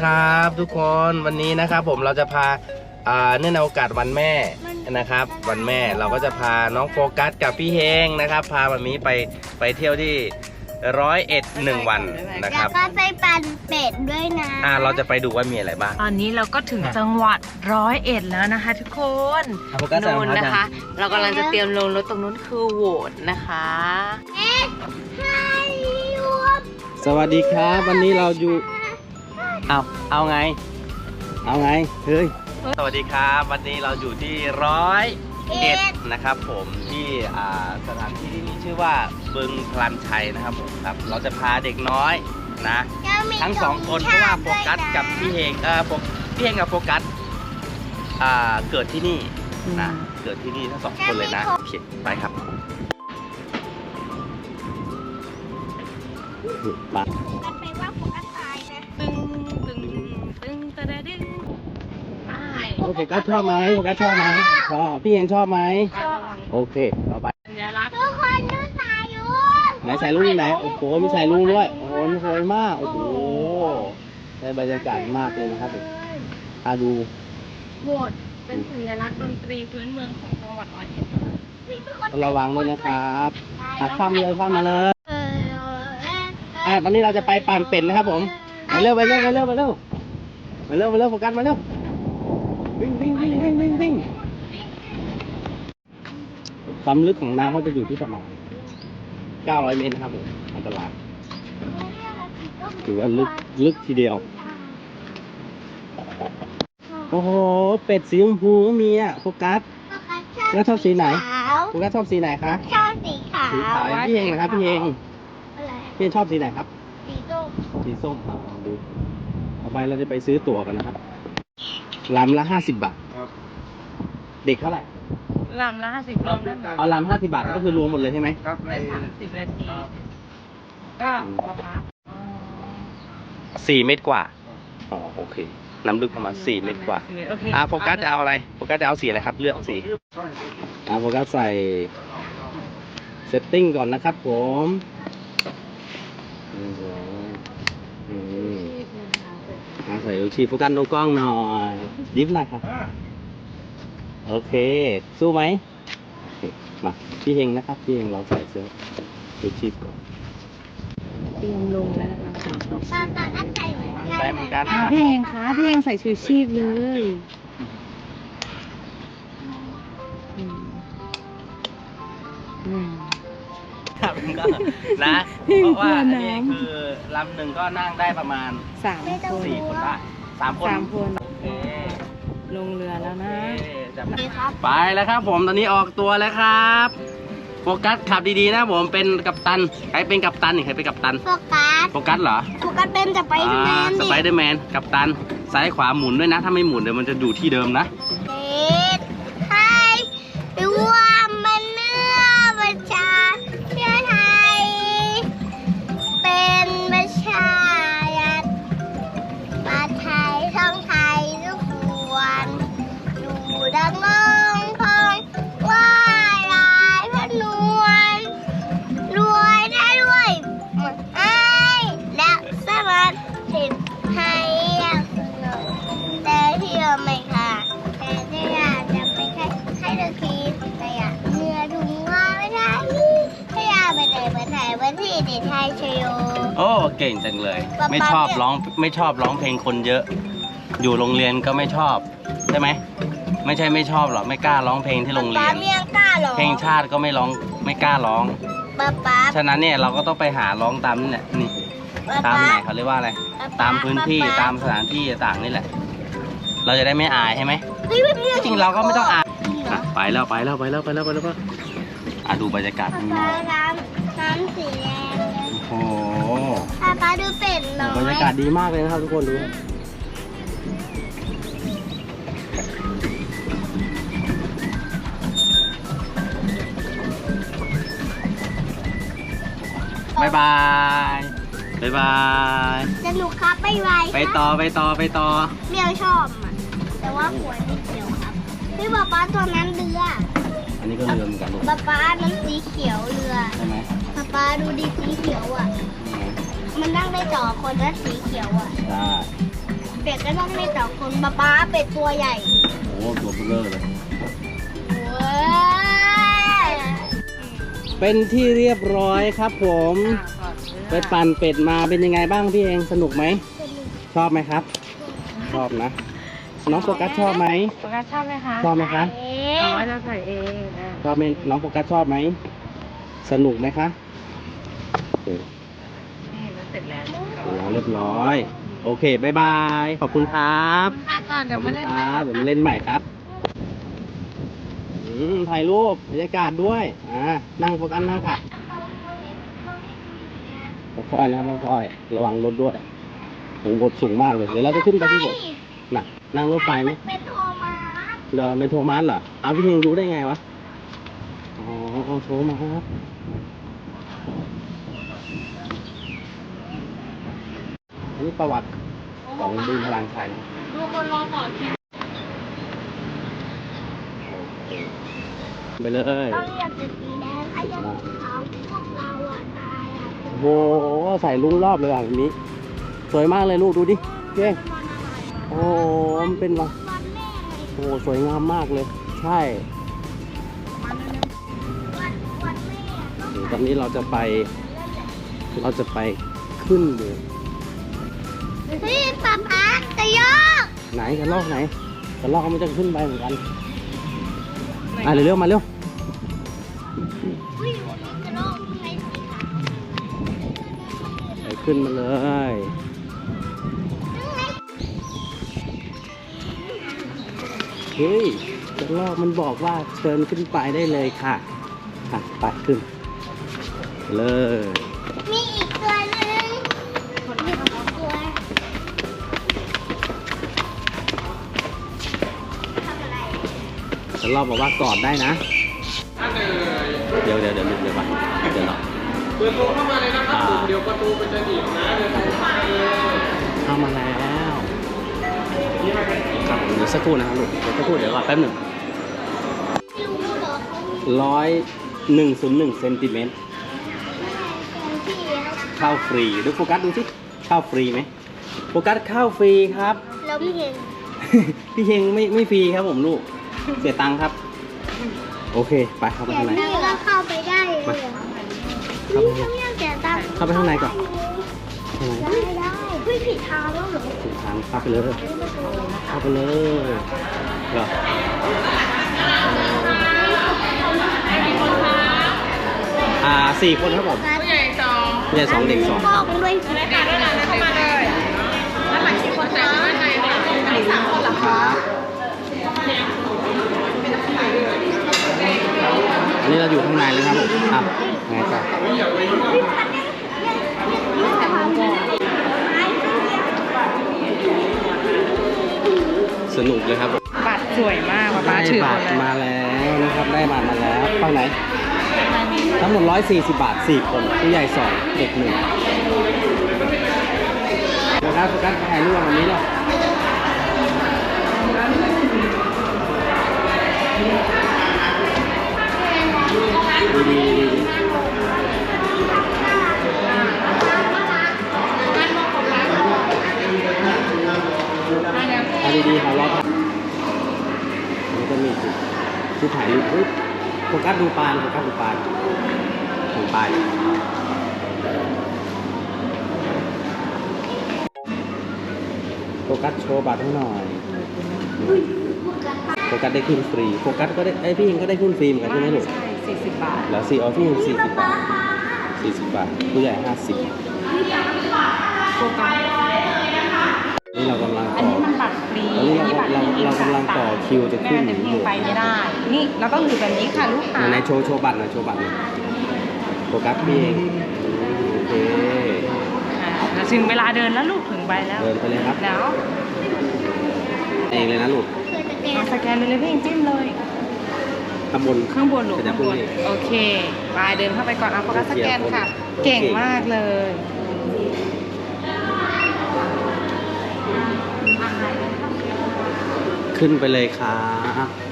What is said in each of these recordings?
ครับทุกคนวันนี้นะครับผมเราจะพาอ่าเนื่องในโอกาสวันแม่นะครับ วันแม่เราก็จะพาน้องโฟกัสกับพี่เฮงนะครับ พามามีไปไปเที่ยวที่ร้อยเอ็ดหนึ่งวันนะคแล้รัวบก็ไปปั่นเป็ดด้วยนะอ่าเราจะไปดูว่ามีอะไรบ้างตอนนี้เราก็ถึงจังหวัดร้อยเอ็ดแล้วนะคะทุกคนโฟกัสใส่รนู่องนเท้านะยังคะ เรากำลังจะเตรียมลงรถตรงนู้นคือโหวตนะคะเอ๊ะใช่รวมสวัสดีครับ วันนี้เราอยู่ เอาเอาไง เอาไง เฮ้ย สวัสดีครับ วันนี้เราอยู่ที่ร้อยเอ็ดนะครับผมที่อ่าสถานที่ที่มีชื่อว่าบึงพลันชัยนะครับผมครับ เราจะพาเด็กน้อยนะแล้วมีทั้งสองคนเพราะว่าโฟกัสกับพี่เฮงเออโฟพี่เฮงกับโฟกัสอ่าเกิดที่นี่นะเกิดที่นี่ทั้งสองคนเลยนะโอเคไปครับไปกันไปว่าโฟกัส โอเคก็ชอบไหมโฟกัสชอบไหมชอบพี่เฮงชอบไหมโอเคต่อไปสัญลักษณ์ทุกคนดูสายลุงไหนใส่ลุงไหนโอ้โหมีใส่ลุงด้วยโอ้โหสวยมากโอ้โหได้บรรยากาศมากเลยนะครับอาดูโหวตเป็นสัญลักษณ์ดนตรีพื้นเมืองของจังหวัดร้อยเอ็ดระวังด้วยนะครับอะข้ามเลยข้ามมาเลยเอออะตอนนี้เราจะไปปั่นเป็ดนะครับผมมาเร็วไปเร็วไปเร็วไปเร็วมาเร็วมาเร็วโฟกัสมาเร็ว วิ่งวิ่งวิ่งวิ่งวิ่งวิ่งความลึกของน้ำเขาจะอยู่ที่ประมาณ 900 เมตรนะครับผมอันตรายถือว่าลึกลึกทีเดียว โอ้โห เป็ดสีชมพูมีอะโฟกัส แล้วชอบสีไหนโฟกัสชอบสีไหนคะชอบสีขาวสีขาวพี่เองนะครับพี่เองพี่เองชอบสีไหนครับ สีส้ม สีส้มดูต่อไปเราจะไปซื้อตั๋วกันนะครับ ลำละห้าสิบบาทเด็กเท่าไหร่ลำละห้าสิบรอบได้ไหมเอาลำห้าสิบบาทก็คือรวมหมดเลยใช่ไหมได้สามสิบนาทีก็มาพักสี่เมตรกว่าอ๋อโอเค น้ำลึกประมาณสี่เมตรกว่าโอเคอ่าโฟกัสจะเอาอะไรโฟกัสจะเอาสีอะไรครับ เลือกสีอ่าโฟกัสใส่เซตติ้งก่อนนะครับผมอืม อืมอ่าใส่ลูกชีพโฟกัสดูกล้องหน่อยยิ้มหน่อยครับ โอเค สู้ไหมโอเคมาพี่เฮงนะครับ พี่เฮงเราใส่เสื้อลูกชีพก่อนเตรียมลงแล้วนะคะตอนตอนนั้นใส่เหมือนกันใส่เหมือนกันอะพี่เองคะพี่เองใส่ชูชีพเลย ก็นะพี่เพราะว่ากลัวอันน้ำนี้คือลำหนึ่งก็นั่งได้ประมาณสามคนสี่คนได้สามคนสามคนโอเคลงเรือแล้วนะโอเคจับไปแล้วครับผมตอนนี้ออกตัวแล้วครับโฟกัสขับดีๆนะผมเป็นกัปตันใครเป็นกัปตันนี่ใครเป็นกัปตันโฟกัสโฟกัสเหรอโฟกัสเป็นจะไปทำไมอ่าสดิไปเดอร์แมนกัปตันซ้ายขวาหมุนด้วยนะ ถ้าไม่หมุนเดี๋ยวมันจะอยู่ที่เดิมนะ เก่งจังเลยป๊าป๊าไม่ชอบร้องไม่ชอบร้องเพลงคนเยอะ อยู่โรงเรียนก็ไม่ชอบใช่ไหมไม่ใช่ไม่ชอบหรอกไม่กล้าร้องเพลงที่โรงเรียป๊านเมียงกล้าหรอเพลงชาติก็ไม่ร้องไม่กล้าร้อง ป๊าป๊า ฉะนั้นเนี่ยเราก็ต้องไปหาร้องตามนี่แหละนี่ป๊าตามป๊าไหนเขาเรียกว่าอะไร ป๊ป๊ตามพื้นที่ป๊ป๊ตามสถานที่ต่างๆนี่แหละ เราจะได้ไม่อายใช่ไหมเฮ้ยมันมีที่จริงเราก็ไม่ต้องอายจริงเหรออะไปแล้วไปแล้วไปแล้วไปแล้วไปแล้วไปแล้วอะดูบรรยากาศป๊าข้างนป๊าอกน้ำน้ำสีแดงเลย โอ้โหป๊าป๊าดูเป็ดน้อบรรยยากาศดีมากเลยนะครับทุกคนดูบายบายบายบายสนุกครับไปไวไปต่อไปต่อไปต่อเมียวชอบอะแต่ว่าหัวนิดเดียวครับพี่ป๊าป๊าตัวนั้นเรืออันนี้ก็เรือเหมือนกันลูกป๊าป๊านั้นสีเขียวเรือใช่ไหม ป๊าป๊าดูดิสีเขียวอะนี่ไงมันนั่งได้ต่อคนละสีเขียวอะ ได้เป็ดก็ต้องมีสองคนป๊าป๊าเป็ดตัวใหญ่ โอ้ตัวเบลอเลยเว้ยเป็นที่เรียบร้อยครับผม ไปปั่นเป็ดมาเป็นยังไงบ้างพี่เองสนุกไหม ชอบไหมครับ ชอบนะ น้องโฟกัสชอบไหมโฟกัสชอบไหมคะชอบไหมคะเอ๊อ๋ะอจะใส่เองอะชอบไหมน้องโฟกัสชอบไหม สนุกไหมคะโอเค นี่มันเสร็จแล้ว เรียบร้อย โอเคบายบาย ขอบคุณครับก่อนเดี๋ยวขอบมาคุณเล่นครับเดี๋ยวมาเล่นใหม่ครับอืมถ่ายรูปบรรยากาศด้วย อ่า นั่งโฟกัสนั่งค่ะค่อยๆนะค่อยๆระวังรถด้วยโอ้โหบทสูงมากเลย เดี๋ยวเราจะขึ้นไปที่บทน่ะ นั่งรถไฟไหม เป็นโทมัสเดี๋ยวเป็นโทมัสเหรอเอาพี่เฮงรู้ได้ไงวะ อ๋อโทมัส อันนี้ประวัติของบึงพลังชัยดูคนรอต่อคิวไปเลยเราอยากจะสีแดงถ้ายังเอาพวกเราอะตายอะโอ้โหใส่ลุงรอบเลยอะแบบนี้ สวยมากเลยลูกดูดิเก่งโอ้โหมันเป็นวะวันแม่โอ้โหสวยงามมากเลย ใช่วันวันแม่อะเดี๋ยวตอนนี้เราจะไป เราจะไปขึ้นเลย เฮ้ยป๊าป๊าจะยกไหนกันลอกไหนกันลอกมันจะขึ้นไปเหมือนกันอะเร็วๆมาเร็วอุ้ยวันนี้จะลงในสีขาวไปขึ้นมาเลยเฮ้ยกระรอกมันบอกว่าเชิญขึ้นไปได้เลยค่ะอะไปขึ้นเลย กระรอกบอกว่ากอดได้นะ เดี๋ยวเดี๋ยวเดี๋ยวเดี๋ยวก่อนเดี๋ยวรอเปิดตัวเข้ามาเลยนะครับผมเดี๋ยวประตูมันจะหนีบนะเดี๋ยวผมมาเลยเข้ามาแล้วครับเดี๋ยวสักครู่นะครับลูกเดี๋ยวสักครู่เดี๋ยวก่อนแป๊บหนึ่งไม่รู้เหรอเขาร้อยหนึ่งศูนย์หนึ่งเซนติเมตรที่แล้วเข้าฟรีดูโฟกัสดูสิเข้าฟรีไหมโฟกัสเข้าฟรีครับล้มเห็นพี่เฮงไม่ไม่ฟรีครับผมลูก เสียตังค์ครับ โอเค ไปเข้าไปเดี๋ยข้าวงใน นี้ก็เข้าไปได้เลยเหรอเข้าไป นี่เขายังเสียตังค์เข้าไปข้างในก่อนข้างในได้ได้เฮ้ยผิดทางแล้วเหรอถึงทางเข้าไปเลยเข้าไปเลยเหรออ่าสี่คนครับผมผู้ใหญ่สองผู้ใหญ่สองเด็กสองบอกด้วยรายการด้วยนะเข้ามาเลยด้านหลังกี่คนคะด้านในค่ะอันนี้สามคนเหรอคคะรับ นนี้เราอยู่ข้างในเลยครับผมอะไงต่อสนุกเลยครับบัตรสวยมากป๊าป๊าได้ถือหมบัดตรเลยมาแล้วนะครับ ได้บัตรมาแล้วฝั่งไหน ทั้งหมด 140 บาท 4 คนผู้ใหญ่ 2 เด็กหนึ่งโฟกัสโฟกัสถ่ายรูปแบบนี้หร ดีดีดีดีเอาดีๆค่ะรอครับมันก็มีจุดที่ถ่ายรูปอุ๊ยโฟกัสดูปลาโฟกัสดูปลาถึงปลายโฟกัสโชว์บัตรให้หน่อยโฟกัสได้ขึ้นฟรี โฟกัสก็ได้ไอพี่เองก็ได้ขึ้นฟรีเหมือนกันใช่ไหมลูก ใช่สี่สิบบาท แล้วสี่ออพี่เองสี่สิบบาทสี่สิบบาท ผู้ใหญ่ห้าสิบโฟกัสนี่เรากำลังอันต่อนี้มันบัตรฟรีตอนนี้เรานี่บัตรเราเรากำลังต่อคิวจะขึ้นแม่จะพิมพ์ไปไม่ได้ นี่เราต้องถือแบบนี้ค่ะลูกค้าไหนๆโชว์โชว์บัตรหน่อยโชว์บัตรหน่อยโฟกัสพี่เองโอเค อ่าถึงเวลาเดินแล้วลูกถึงไปแล้ว เดินไปเลยครับ แล้วเองเลยนะลูกเคยจะเต้นเอาสแกนเลยเลยพี่จิ้มเลย ข้างบนข้างบนหนูจะข้างพูบดนเองโอเคไปเดินเข้าไปก่อนเอาโฟกัสสแกนค่ะโอเคเก่งมากเลยขึ้นไปเลยครับ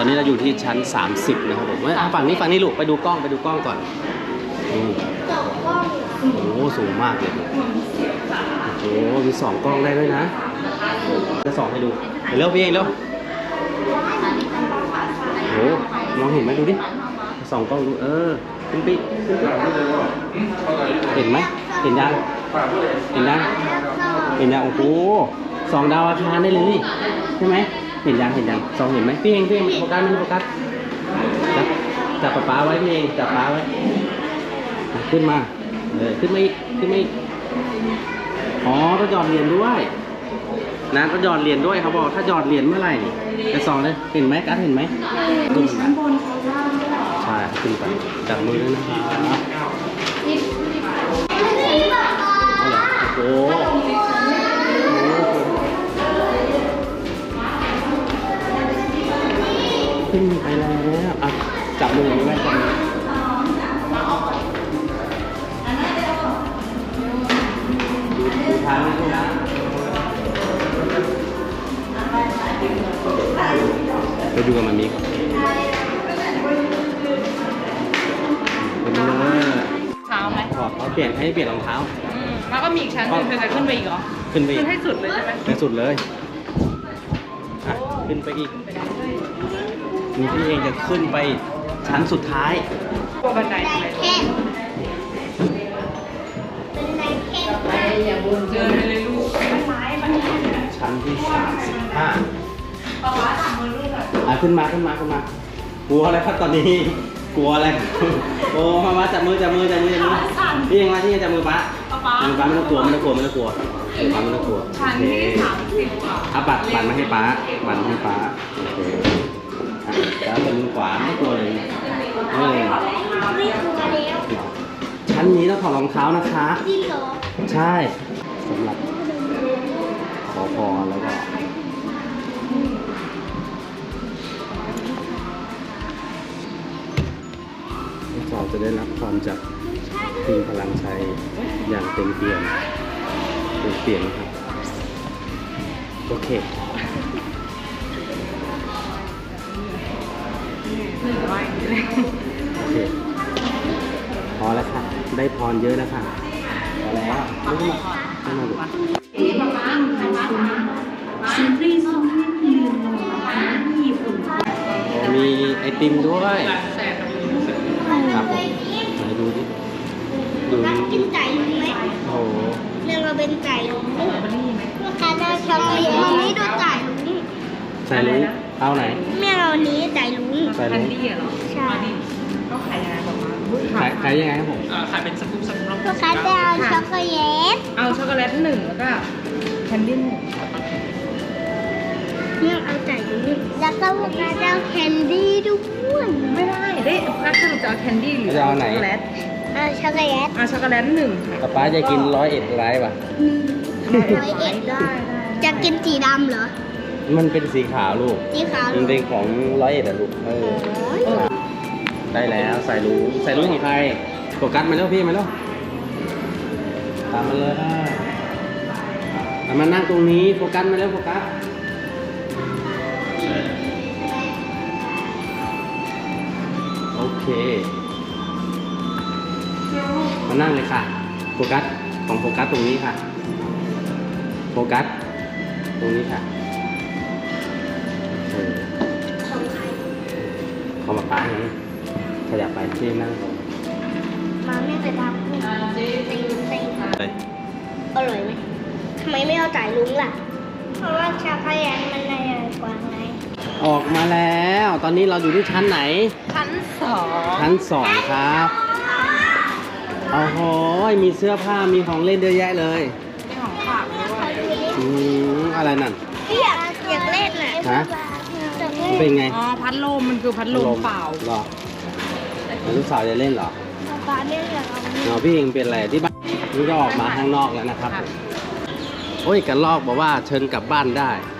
อนะคะตอนนี้เราอยู่ที่ชั้น 30 นะครับผมเอ้ยอะฝั่งนี้ฝั่งนี้ลูกไปดูกล้องไปดูกล้องก่อนนี่โอ้โหสูงมากเลยโอ้โหมีสองกล้องได้ด้วยนะจะสองให้ดูเร็วพี่เองเร็วโอ้โหมองเห็นไหมดูดิสองกล้องดูเออขึ้นปีเห็นไหมเห็นยังเห็นยังเห็นยังโอ้โหสองดาวอาคารได้เลยนี่ใช่ไหม เห็นยังเห็นยังสองเห็นไหมพี่เองพี่เองโฟกัสมันโฟกัสจับจับป๊าป๊าไว้พี่เองจับป๊าไว้ขึ้นมาเออขึ้นไมาอีกขึ้นไมาอีกอ๋อต้องหยอดเหรียญด้วยนะต้องหยอดเหรียญด้วยเขาบอกถ้าหยอดเหรียญเมื่อไหร่จะสองเลยเห็นไหมกัสเห็นไหมขึ้นมาใช่ขึ้นไปจับมือด้วยนะครับโอ้โห ขึ้นไปแล้วอะจับมืออย่างนี้ไว้จับมือดูดูทางนี้ด้วยนะไปดูกับมันมีก่อนไปดูเลยเท้าไหมขอเขาเปลี่ยนให้เปลี่ยนรองเท้า อืมแล้วก็มีอีกชั้นหนึงเธอจะขึ้นไปอีกเหรอขึ้นไปอีขึ้กนให้สุดเลยใช่ไหมไปสุดเลย อะ ขึ้นไปอีก มีพี่เองจะขึ้นไปชั้นสุดท้ายกลัวบันไดเลยแค่เป็นในแค่ไปอย่าบนเจอเลยลูกชั้นที่สามสิบห้าป๊าป๊าถามมือลูกอะอะขึ้นมาขึ้นมาขึ้นมากลัวอะไรครับตอนนี้ กลัวอะไรครับโอ้มามาจับมือจับมือจับมือจับมือพี่เองมาที่จับมือป้าป๊าป๊าจับมือป้าไม่ต้องกลัวไม่ต้องกลัวไม่ต้องกลัวป้าไม่ต้องกลัวชั้นโอเคที่สามสิบอะเอาบัตรบัตรมาให้ป้าบัตรมาให้ป้าโอเค อะแล้วเป็นมือขวาไม่กลัวเลยเออไม่ถูกกันแล้วชั้นนี้ต้องถอดรองเท้านะคะที่สอใช่สำหรับขอพรแล้วก็เราจะได้รับพรจากทีมพลังชัยอย่างเต็มเปี่ยมเต็มเปี่ยมนะครับ โอเค หนึ่งร้อยโอเคพอแล้วค่ะ ได้พรเยอะแล้วค่ะพอแล้วไม่ต้องมาไม่ต้องมาดูนี่ป๊าป๊าป๊าป๊าป๊ามีไอติมด้วยครับผมไหนดูดิดูกินไก่ลุงไหมโอ้โหเรื่องเราเป็นไก่ลุงมันนี่ไหมลูกค้าได้ช็อกโกแลตมันนี้ดูไก่ลุงใส่ลุงเอาไหนแม่เอานี้ไก่ลุง ใส่แคลุนงดี้เหรอใช่ก็ขายยังไงบอกมาขายขายยังไงครับผม อ่าขายเป็นสกู๊ปสกู๊ปลูกค้าได้เอาช็อกโกแลตเอาช็อกโกแลตหนึ่งแล้วก็แคนดี้หนึ่งเรื่องเอาไก่ลุงแล้วก็ลูกค้าได้เอาแคนดี้ด้วยไม่ได้ได้นักสรุปจะเอาแคนดี้หรือจะเอาไหน ช็อกโกแลตเอาช็อกโกแลตเอาช็อกโกแลตหนึ่งป๊าป๊าจะกินร้อยเอ็ดไลฟ์ป่ะร้อยเอ็ดได้ได้จะกินสีดำเหรอ มันเป็นสีขาวลูก สีขาวมันเป็นของร้อยเอ็ดอะลูก เออโอ้ยได้แล้วใส่ลุงใส่ลุงของใครโฟกัสมาแล้วพี่มาแล้ว ตามมาเลยเอามานั่งตรงนี้โฟกัสมาแล้วโฟกัสโอเค มานั่งเลยค่ะ โฟกัสของโฟกัสตรงนี้ค่ะ โฟกัส ตรงนี้ค่ะ เขามาป้าไงขยับไปที่นั่งตรงมาไม่ไปทำเซ็งเซ็งเลยอร่อยไหมทำไมไม่เอาจ่ายลุงล่ะ เพราะว่าช็อกโกแลตมันอร่อยกว่าไงออกมาแล้ว ตอนนี้เราอยู่ที่ชั้นไหน ชั้นสองชั้นสองครับโอ้โหมีเสื้อผ้ามีของเล่นเยอะแยะเลยมีของฝากด้วยอืมอะไรนั่นพี่อยากอยากเล่นน่ะฮะอยาก เล่มันนเป็นไง อ๋อ พัดลมมันคือพัดลมเปล่าหรอลูกสาวจะเล่นเหรอฟ้าไม่อยากเอาอ๋อพี่เองเป็นอะไรที่บ้านนี่ก็ออกมาข้างนอกแล้วนะครับผมโอ้ยกระลอกบอกว่าเชิญกลับบ้านได้อ